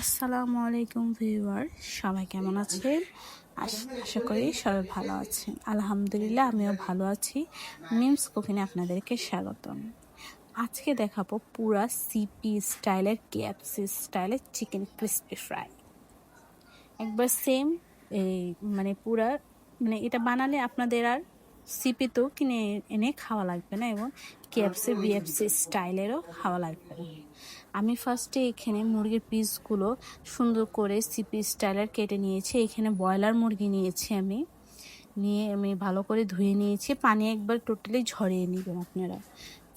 আসসালামু আলাইকুম ভিউয়ার, সবাই কেমন আছেন? আশ- করি সবাই ভালো আছেন। আলহামদুলিল্লাহ, আমিও ভালো আছি। মিমস কুকিনে আপনাদেরকে স্বাগতম। আজকে দেখাবো পুরা সিপি স্টাইলের কেএফসি স্টাইলের চিকেন ক্রিস্পি ফ্রাই। একবার সেম এই মানে পুরা মানে এটা বানালে আপনাদের আর সিপি তো কিনে এনে খাওয়া লাগবে না এবং কেএফসি বিএফসি স্টাইলেরও খাওয়া লাগবে না। আমি ফার্স্টে এখানে মুরগির পিসগুলো সুন্দর করে সিপি স্টাইলের কেটে নিয়েছি। এখানে ব্রয়লার মুরগি নিয়েছি আমি। নিয়ে আমি ভালো করে ধুয়ে নিয়েছি। পানি একবার টোটালি ঝরিয়ে নেবেন আপনারা।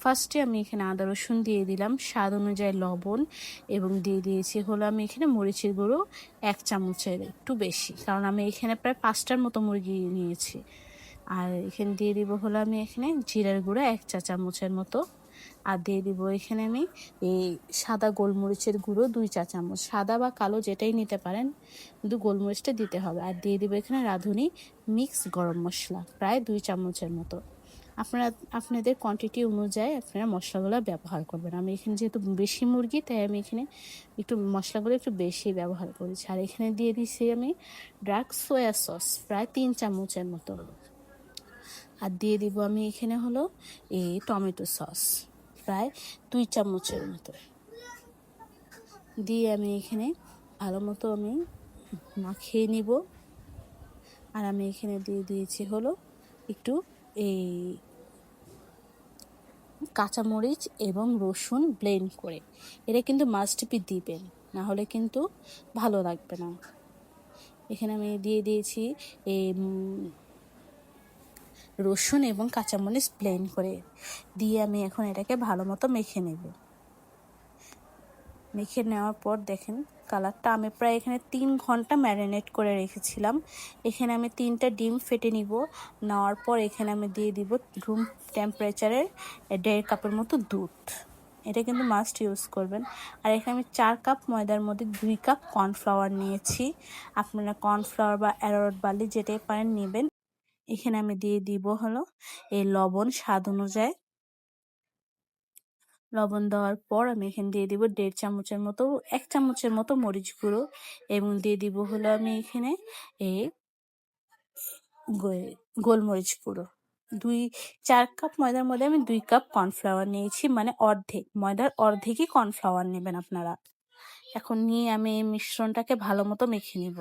ফার্স্টে আমি এখানে আদা রসুন দিয়ে দিলাম। স্বাদ অনুযায়ী লবণ এবং দিয়ে দিয়েছি হলো আমি এখানে মরিচের গুঁড়ো এক চামচের, একটু বেশি। কারণ আমি এখানে প্রায় পাঁচটার মতো মুরগি নিয়েছি। আর এখানে দিয়ে দিব হলো আমি এখানে জিরার গুঁড়ো এক চা চামচের মতো। আর দিয়ে দিব এখানে আমি এই সাদা গোলমরিচের গুঁড়ো দুই চা চামচ। সাদা বা কালো যেটাই নিতে পারেন, কিন্তু গোলমরিচটা দিতে হবে। আর দিয়ে দিব এখানে রাঁধুনি মিক্স গরম মশলা, প্রায় দুই চামচের মতো। আপনারা, আপনাদের কোয়ান্টিটি অনুযায়ী আপনারা মশলাগুলো ব্যবহার করবেন। আমি এখানে যেহেতু বেশি মুরগি, তাই আমি এখানে একটু মশলাগুলো একটু বেশি ব্যবহার করেছি। আর এখানে দিয়ে দিচ্ছি আমি ডার্ক সোয়া সস প্রায় তিন চামচের মতো। আর দিয়ে দিব আমি এখানে হলো এই টমেটো সস, প্রায় দুই চামচের মতো। দিয়ে আমি এখানে ভালো মতো আমি মাখিয়ে নিব। আর আমি এখানে দিয়ে দিয়েছি হলো একটু এই কাঁচামরিচ এবং রসুন ব্লেন্ড করে। এটা কিন্তু মাস্ট বি দিবেন, না হলে কিন্তু ভালো লাগবে না। এখানে আমি দিয়ে দিয়েছি এই রসুন এবং কাঁচামরিচ প্লেন করে দিয়ে আমি এখন এটাকে ভালো মতো মেখে নেব। মেখে নেওয়ার পর দেখেন কালারটা আমি প্রায় এখানে তিন ঘণ্টা ম্যারিনেট করে রেখেছিলাম। এখানে আমি তিনটা ডিম ফেটে নিব। নেওয়ার পর এখানে আমি দিয়ে দিব রুম টেম্পারেচারের দেড় কাপের মতো দুধ। এটা কিন্তু মাস্ট ইউজ করবেন। আর এখানে আমি চার কাপ ময়দার মধ্যে দুই কাপ কর্নফ্লাওয়ার নিয়েছি। আপনারা কর্নফ্লাওয়ার বা অ্যারোট বালি যেটাই পারেন নেবেন। এখানে আমি দিয়ে দিব হলো এই লবণ স্বাদ অনুযায়ী। লবণ দেওয়ার পর আমি এখানে দিয়ে দিব দেড় চামচের মতো, এক চামচের মতো মরিচ গুঁড়ো এবং দিয়ে দিব হলো আমি এখানে এই গোলমরিচ গুঁড়ো। দুই, চার কাপ ময়দার মধ্যে আমি দুই কাপ কর্নফ্লাওয়ার নিয়েছি মানে অর্ধেক, ময়দার অর্ধেকই কর্নফ্লাওয়ার নেবেন আপনারা। এখন নিয়ে আমি এই মিশ্রণটাকে ভালো মতো মেখে নিব।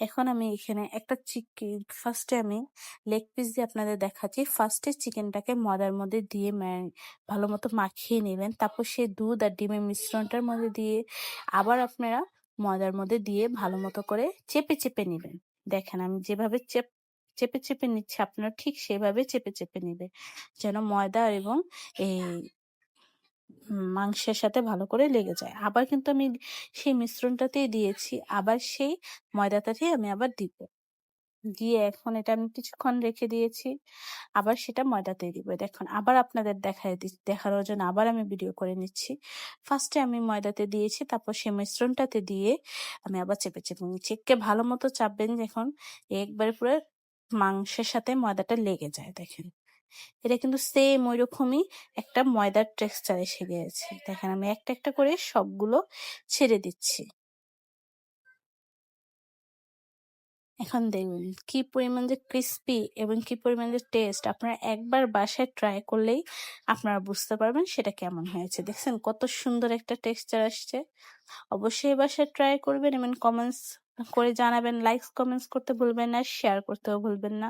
এখন আমি এখানে একটা চিকেন ফার্স্টে আমি লেগ পিস দিয়ে আপনাদের দেখাচ্ছি। ফার্স্টে চিকেনটাকে ময়দার মধ্যে দিয়ে ভালো মতো মাখিয়ে নেবেন। তারপর সে দুধ আর ডিমের মিশ্রণটার মধ্যে দিয়ে আবার আপনারা ময়দার মধ্যে দিয়ে ভালো মতো করে চেপে চেপে নেবেন। দেখেন আমি যেভাবে চেপ, চেপে চেপে নিচ্ছি, আপনারা ঠিক সেভাবে চেপে চেপে নেবে যেন ময়দা এবং এই মাংসের সাথে ভালো করে লেগে যায়। আবার কিন্তু আমি সেই মিশ্রণটাতেই দিয়েছি। আবার সেই ময়দাটাতেই আমি আবার দিব। দিয়ে এখন এটা আমি কিছুক্ষণ রেখে দিয়েছি। আবার সেটা ময়দাতে দিব। দেখুন, আবার আপনাদের দেখায় দেখানোর জন্য আবার আমি ভিডিও করে নিচ্ছি। ফার্স্টে আমি ময়দাতে দিয়েছি, তারপর সেই মিশ্রণটাতে দিয়ে আমি আবার চেপে চেপে নিচ্ছি এককে ভালো মতো চাপবেন যখন, একবারে পুরো মাংসের সাথে ময়দাটা লেগে যায়, দেখেন। এটা কিন্তু সেম ওই রকমই একটা ময়দার টেক্সচার এসে গিয়েছে। দেখেন, আমি একটা একটা করে সবগুলো ছেড়ে দিচ্ছি। এখন দেখুন, কি পরিমাণ যে ক্রিস্পি এবং কি পরিমাণ যে টেস্ট আপনারা একবার বাসায় ট্রাই করলেই আপনারা বুঝতে পারবেন সেটা কেমন হয়েছে। দেখছেন, কত সুন্দর একটা টেক্সচার আসছে। অবশ্যই বাসায় ট্রাই করবেন এবং কমেন্টস করে জানাবেন লাইকস কমেন্টস করতে ভুলবেন না শেয়ার করতেও ভুলবেন না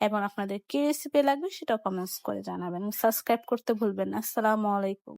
এবং আপনাদের কি রেসিপি লাগবে সেটাও কমেন্টস করে জানাবেন। সাবস্ক্রাইব করতে ভুলবেন না। আসসালামু আলাইকুম